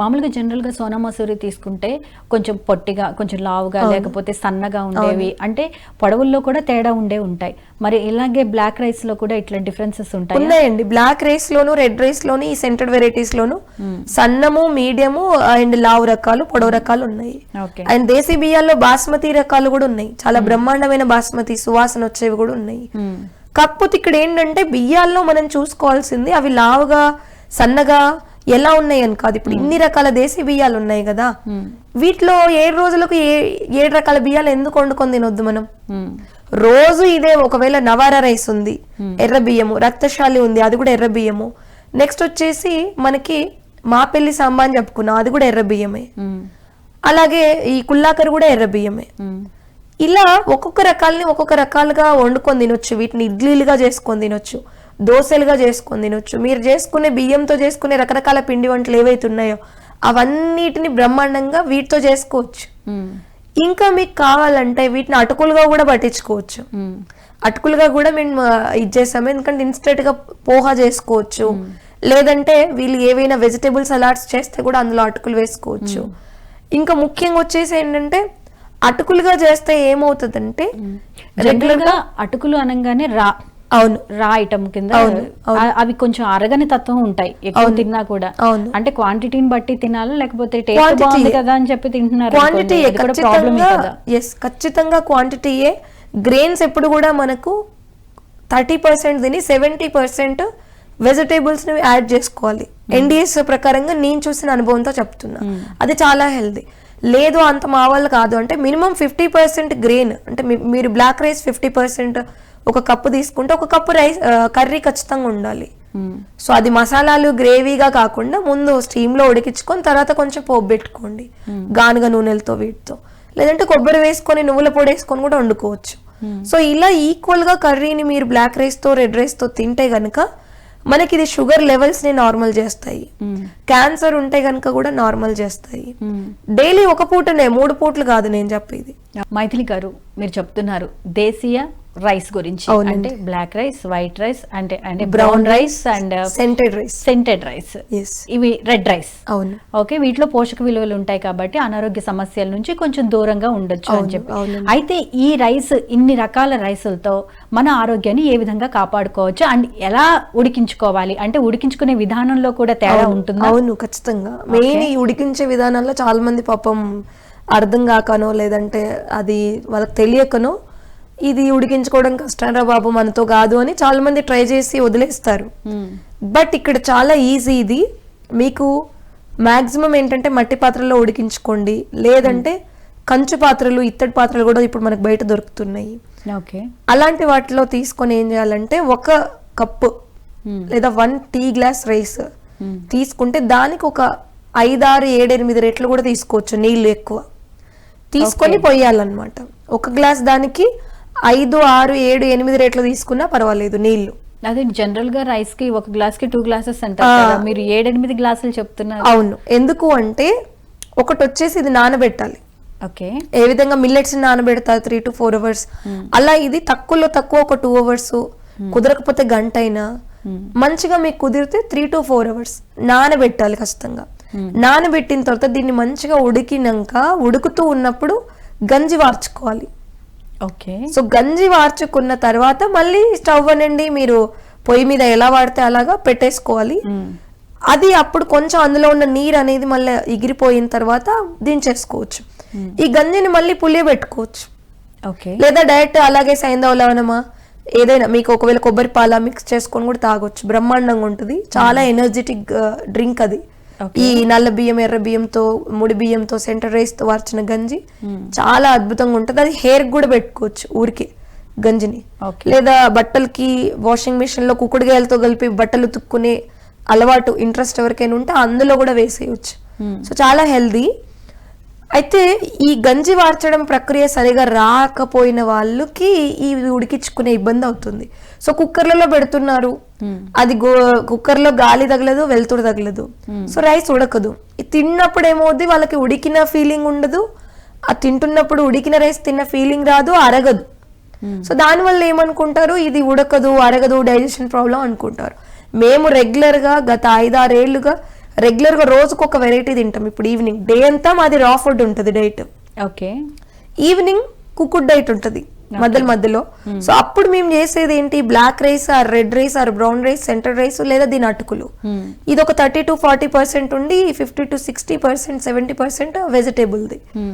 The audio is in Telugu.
మామూలుగా జనరల్గా సోనా మసూరి తీసుకుంటే కొంచెం పొట్టిగా కొంచెం లావుగా లేకపోతే సన్నగా ఉండేవి. అంటే పొడవుల్లో కూడా తేడా ఉండే ఉంటాయి. మరి ఇలాగే బ్లాక్ రైస్లో కూడా ఇట్లా డిఫరెన్సెస్ ఉంటాయి? ఉన్నాయండి. బ్లాక్ రైస్ లోను రెడ్ రైస్ లోను ఈ సెంటెడ్ వెరైటీస్ లోను సన్నము మీడియము అండ్ లావు రకాలు పొడవు రకాలు ఉన్నాయి. అండ్ దేశీ బియ్యాల్లో బాస్మతి రకాలు కూడా ఉన్నాయి. చాలా బ్రహ్మాండమైన బాస్మతి సువాసన వచ్చేవి కూడా ఉన్నాయి. కాకపోతే ఇక్కడ ఏంటంటే బియ్యాల్లో మనం చూసుకోవాల్సింది అవి లావుగా సన్నగా ఎలా ఉన్నాయి అని కాదు. ఇప్పుడు ఇన్ని రకాల దేశీ బియ్యాలు ఉన్నాయి కదా. వీటిలో ఏడు రోజులకు ఏ ఏడు రకాల బియ్యాలు ఎందుకు వండుకొని తినొద్దు మనం? రోజు ఇదే ఒకవేళ నవారా రైస్ ఉంది ఎర్ర బియ్యము రక్తశాలి ఉంది అది కూడా ఎర్ర బియ్యము. నెక్స్ట్ వచ్చేసి మనకి మా పెళ్ళి సాంబా అని చెప్పుకున్నాం అది కూడా ఎర్ర బియ్యమే. అలాగే ఈ కుల్లాకర్ కూడా ఎర్ర బియ్యమే. ఇలా ఒక్కొక్క రకాలని ఒక్కొక్క రకాలుగా వండుకొని తినొచ్చు వీటిని ఇడ్లీలుగా చేసుకొని తినొచ్చు. దోశలుగా చేసుకొని తినొచ్చు. మీరు చేసుకునే బియ్యంతో చేసుకునే రకరకాల పిండి వంటలు ఏవైతే ఉన్నాయో అవన్నిటిని బ్రహ్మాండంగా వీటితో చేసుకోవచ్చు. ఇంకా మీకు కావాలంటే వీటిని అటుకులుగా కూడా పట్టించుకోవచ్చు. అటుకులుగా కూడా మేము ఇది చేసాము ఎందుకంటే ఇన్స్టెంట్గా పోహా చేసుకోవచ్చు. లేదంటే వీళ్ళు ఏవైనా వెజిటేబుల్ సలాడ్స్ చేస్తే కూడా అందులో అటుకులు వేసుకోవచ్చు. ఇంకా ముఖ్యంగా వచ్చేసి ఏంటంటే అటుకులుగా చేస్తే ఏమవుతుందంటే రెగ్యులర్గా అటుకులు అనగానే రా. అవును. రా ఐటమ్ కింద అవి కొంచెం అరగని తత్వం ఉంటాయి ఎక్కువ తిన్నా కూడా. అంటే క్వాంటిటీని బట్టి తినాలా లేకపోతే టేస్ట్. బాగుంది కదా అని చెప్పి తింటున్నారు క్వాంటిటీ ఎస్ ఖచ్చితంగా క్వాంటిటీయే గ్రెయిన్స్ ఎప్పుడు కూడా మనకు థర్టీ పర్సెంట్ తిని సెవెంటీ పర్సెంట్ వెజిటేబుల్స్ని యాడ్ చేసుకోవాలి. ఎన్డిఎస్ ప్రకారంగా నేను చూసిన అనుభవంతో చెప్తున్నా. అది చాలా హెల్దీ లేదు అంత మా వాళ్ళు కాదు. అంటే మినిమం ఫిఫ్టీ పర్సెంట్ గ్రెయిన్ అంటే మీరు బ్లాక్ రైస్ ఫిఫ్టీ పర్సెంట్ ఒక కప్పు తీసుకుంటే ఒక కప్పు రైస్ కర్రీ ఖచ్చితంగా ఉండాలి. మ్మ్. సో అది మసాలాలు గ్రేవీగా కాకుండా ముందు స్టీమ్లో ఉడికించుకొని తర్వాత కొంచెం పోపు పెట్టుకోండి. గానుగ నూనెలతో వీటితో. లేదంటే కొబ్బరి వేసుకొని నువ్వుల పొడి వేసుకొని కూడా వండుకోవచ్చు. సో ఇలా ఈక్వల్గా కర్రీని మీరు బ్లాక్ రైస్తో రెడ్ రైస్తో తింటే గనుక మనకి ఇది షుగర్ లెవెల్స్ని నార్మల్ చేస్తాయి. క్యాన్సర్ ఉంటే గనుక కూడా నార్మల్ చేస్తాయి. డైలీ ఒక పూటనే మూడు పూటలు కాదు నేను చెప్పేది. మైథిలి గారు మీరు చెప్తున్నారు దేశీయ రైస్ గురించి. అంటే బ్లాక్ రైస్ వైట్ రైస్ అంటే అంటే brown rice and scented rice. Scented rice. ఇవి రెడ్ రైస్. అవును. ఓకే వీటిలో పోషక విలువలు ఉంటాయి కాబట్టి అనారోగ్య సమస్యల నుంచి కొంచెం దూరంగా ఉండొచ్చు అని చెప్పి. అయితే ఈ రైస్ ఇన్ని రకాల రైసులతో మన ఆరోగ్యాన్ని ఏ విధంగా కాపాడుకోవచ్చు అండ్ ఎలా ఉడికించుకోవాలి? అంటే ఉడికించుకునే విధానంలో కూడా తేడా ఉంటుందా? అవును ఖచ్చితంగా. మెయిన్ ఈ ఉడికించే విధానంలో చాలా మంది పాపం అర్థం కాకనో లేదంటే అది వాళ్ళకి తెలియకనో ఇది ఉడికించుకోవడం కష్టంరా బాబు మనతో కాదు అని చాలా మంది ట్రై చేసి వదిలేస్తారు. మ్మ్. బట్ ఇక్కడ చాలా ఈజీ ఇది. మీకు మాక్సిమం ఏంటంటే మట్టి పాత్రలో ఉడికించుకోండి. లేదంటే కంచు పాత్రలు ఇత్తడి పాత్రలు కూడా ఇప్పుడు మనకు బయట దొరుకుతున్నాయి. ఓకే. అలాంటి వాటిలో తీసుకొని ఏం చేయాలంటే ఒక కప్పు మ్మ్. లేదా వన్ టీ గ్లాస్ రైస్. తీసుకుంటే దానికి ఒక ఐదారు ఏడెనిమిది రెట్లు కూడా తీసుకోవచ్చు నీళ్ళు ఎక్కువ. తీసుకొని పొయ్యాలన్నమాట ఒక గ్లాస్ దానికి ఐదు ఆరు ఏడు ఎనిమిది రెట్లు తీసుకున్నా పర్వాలేదు నీళ్ళు అదే జనరల్గా రైస్కి ఒక గ్లాస్కి టూ గ్లాసెస్ అంటారు మీరు ఏడెనిమిది గ్లాసులు చెప్తున్నారు. అవును. ఎందుకు అంటే ఒకటి వచ్చేసి ఇది నానబెట్టాలి. ఓకే. ఏ విధంగా millets నానబెడతారు? Three to four hours. అలా ఇది తక్కువలో తక్కువ ఒక టూ అవర్స్ కుదరకపోతే గంట అయినా మంచిగా మీకు కుదిరితే త్రీ టు ఫోర్ అవర్స్ నానబెట్టాలి ఖచ్చితంగా. నానబెట్టిన తర్వాత దీన్ని మంచిగా ఉడికినాక ఉడుకుతూ ఉన్నప్పుడు గంజి వార్చుకోవాలి. ఓకే. సో గంజి వార్చుకున్న తర్వాత మళ్ళీ స్టవ్ అనండి మీరు పొయ్యి మీద ఎలా వాడితే అలాగా పెట్టేసుకోవాలి. అది అప్పుడు కొంచెం అందులో ఉన్న నీరు అనేది మళ్ళీ ఎగిరిపోయిన తర్వాత దించేసుకోవచ్చు. ఈ గంజిని మళ్ళీ పులియ పెట్టుకోవచ్చు ఓకే. లేదా డైరెక్ట్ అలాగే సైంధవ లవణమా ఏదైనా మీకు ఒకవేళ కొబ్బరి పాల మిక్స్ చేసుకొని కూడా తాగొచ్చు. బ్రహ్మాండంగా ఉంటుంది. చాలా ఎనర్జెటిక్ డ్రింక్ అది. ఈ నల్ల బియ్యం ఎర్ర బియ్యంతో ముడి బియ్యంతో సెంటర్ రైస్తో వార్చిన గంజి చాలా అద్భుతంగా ఉంటుంది. అది హెయిర్ కూడా పెట్టుకోవచ్చు ఊరికి గంజిని. లేదా బట్టలకి వాషింగ్ మిషన్లో కుక్కుడుగాయలతో కలిపి బట్టలు తుక్కునే అలవాటు ఇంట్రెస్ట్ ఎవరికైనా ఉంటే అందులో కూడా వేసేయచ్చు. సో చాలా హెల్దీ అయితే ఈ గంజి వార్చడం ప్రక్రియ సరిగా రాకపోయిన వాళ్ళకి ఈ ఉడికించుకునే ఇబ్బంది అవుతుంది. సో కుక్కర్లలో పెడుతున్నారు. అది గో కుక్కర్లో గాలి తగలదు వెలుతురు తగలదు. సో రైస్ ఉడకదు. తిన్నప్పుడు ఏమవుద్ది వాళ్ళకి ఉడికిన ఫీలింగ్ ఉండదు. ఆ తింటున్నప్పుడు ఉడికిన రైస్ తిన్న ఫీలింగ్ రాదు అరగదు. సో దానివల్ల ఏమనుకుంటారు? ఇది ఉడకదు అరగదు డైజెషన్ ప్రాబ్లం అనుకుంటారు. మేము రెగ్యులర్గా గత ఐదారేళ్ళుగా రెగ్యులర్గా రోజుకు ఒక వెరైటీ తింటాం. ఇప్పుడు ఈవినింగ్ డే అంతా మాది రా ఫుడ్ ఉంటుంది diet. Okay. Evening cooked diet ఉంటుంది మధ్యలో మధ్యలో. సో అప్పుడు మేము చేసేది ఏంటి? Black rice or red rice or brown rice scented rice లేదా దీని అటుకులు. ఇది ఒక థర్టీ టు ఫార్టీ పర్సెంట్ ఉండి fifty to sixty percent seventy percent వెజిటేబుల్ది